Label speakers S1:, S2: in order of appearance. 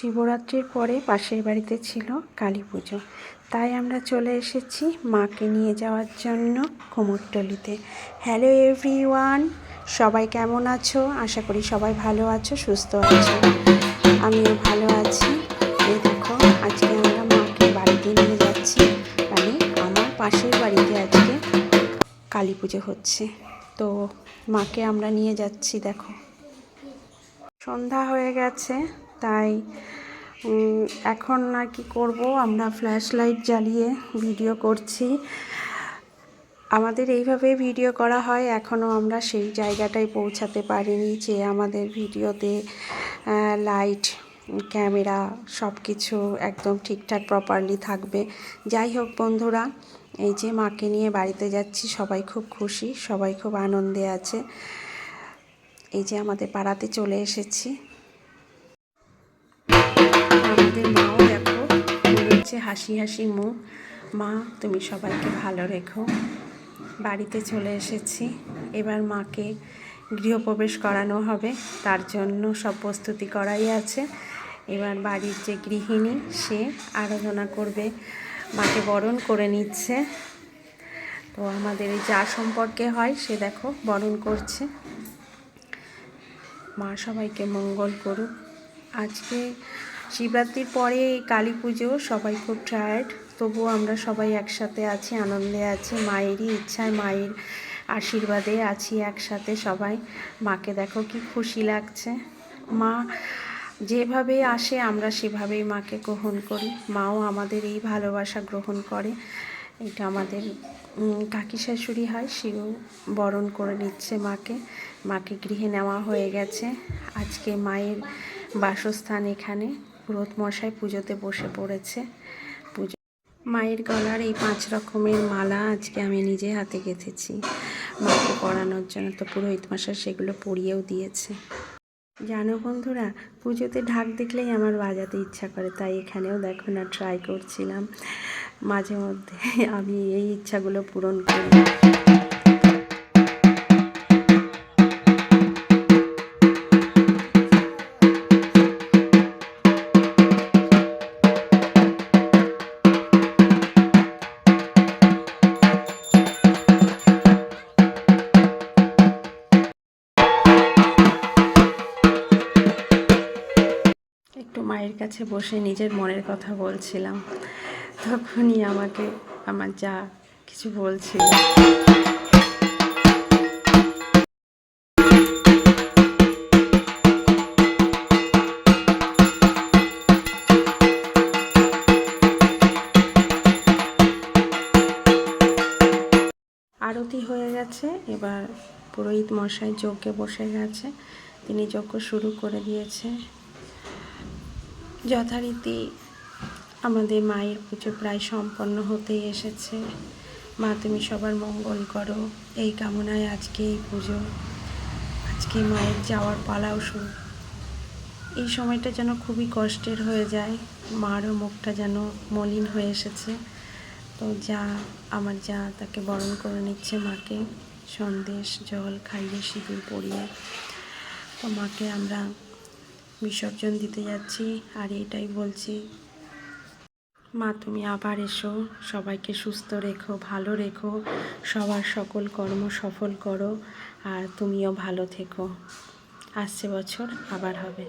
S1: শিবরাত্রির পরে পাশের বাড়িতে ছিল কালী পুজো। তাই আমরা চলে এসেছি মাকে নিয়ে যাওয়ার জন্য কুমোরটলিতে। হ্যালো এভরিওয়ান সবাই কেমন আছো? আশা করি সবাই ভালো আছো, সুস্থ আছো। আমিও ভালো আছি। এই দেখো, আজকে আমরা মাকে বাড়িতে নিয়ে যাচ্ছি। মানে আমার পাশের বাড়িতে আজকে কালী পুজো হচ্ছে। তো মাকে আমরা নিয়ে যাচ্ছি, দেখো। সন্ধ্যা হয়ে গেছে। তাই এখন আর কি করব? আমরা ফ্ল্যাশ লাইট জ্বালিয়ে ভিডিও করছি। আমাদের এইভাবে ভিডিও করা হয় এখনও আমরা সেই জায়গাটায় পৌঁছাতে পারিনি যে আমাদের ভিডিওতে লাইট ক্যামেরা সব কিছু একদম ঠিকঠাক প্রপারলি থাকবে। যাই হোক বন্ধুরা, এই যে মাকে নিয়ে বাড়িতে যাচ্ছি, সবাই খুব খুশি, সবাই খুব আনন্দে আছে। এই যে আমাদের পাড়াতে চলে এসেছি। আমাদের মাও দেখো হচ্ছে হাসি হাসি মুখ মা, তুমি সবাইকে ভালো রেখো। বাড়িতে চলে এসেছি। এবার মাকে গৃহপ্রবেশ করানো হবে। তার জন্য সব প্রস্তুতি করাই আছে। এবার বাড়ির যে গৃহিণী, সে আরাধনা করবে। মাকে বরণ করে নিচ্ছে। তো আমাদের এই যা সম্পর্কে হয়, সে দেখো, বরণ করছে। মা সবাইকে মঙ্গল করুক। আজকে শিবরাত্রির পরে কালী পুজো, সবাই খুব টায়ার্ড তবুও আমরা সবাই একসাথে আছি, আনন্দে আছি। মায়েরই ইচ্ছায়, মায়ের আশীর্বাদে আছি একসাথে সবাই। মাকে দেখো কি খুশি লাগছে। মা যেভাবে আসে, আমরা সেভাবেই মাকে গ্রহণ করি। মাও আমাদের এই ভালোবাসা গ্রহণ করে। এটা আমাদের কাকি শাশুড়ি হয়, সেও বরণ করে নিচ্ছে মাকে। মাকে গৃহে নেওয়া হয়ে গেছে। আজকে মায়ের বাসস্থান এখানে। পুরোহিত মশাই পুজোতে বসে পড়েছে। পুজো মায়ের গলার এই পাঁচ রকমের মালা আজকে আমি নিজে হাতে গেঁথেছি। মাকে পরানোর জন্য তো পুরোহিত মশাই সেগুলো পরিয়েও দিয়েছে। জানো বন্ধুরা, পুজোতে ঢাক দেখলেই আমার বাজাতে ইচ্ছা করে, তাই এখানেও দেখো না ট্রাই করছিলাম। মাঝে মধ্যে আমি এই ইচ্ছাগুলো পূরণ করি। একটু মায়ের কাছে বসে নিজের মনের কথা বলছিলাম। তখনই আমাকে আমার যা কিছু বলছিল। আরতি হয়ে গেছে, এবার পুরোহিত মশাই যজ্ঞে বসে গেছে। তিনি যজ্ঞ শুরু করে দিয়েছে। যথারীতি আমাদের মায়ের পুজো প্রায় সম্পন্ন হতেই এসেছে। মা, তুমি সবার মঙ্গল করো। এই কামনায় আজকে এই পুজো। আজকে মায়ের যাওয়ার পালাও শুরু। এই সময়টা যেন খুবই কষ্টের হয়ে যায়। মারও মুখটা যেন মলিন হয়ে এসেছে। তো যা, আমার যা তাকে বরণ করে নিচ্ছে মাকে। সন্দেশ, জল, খাইয়ে, সিঁদুর পরিয়ে। তো মাকে আমরা বিসর্জন দিতে যাচ্ছি আর এটাই বলছি। মা, তুমি আবার এসো। সবাইকে সুস্থ রেখো, ভালো রেখো। সবার সকল কর্ম সফল করো আর তুমিও ভালো থেকো। আসছে বছর, আবার হবে।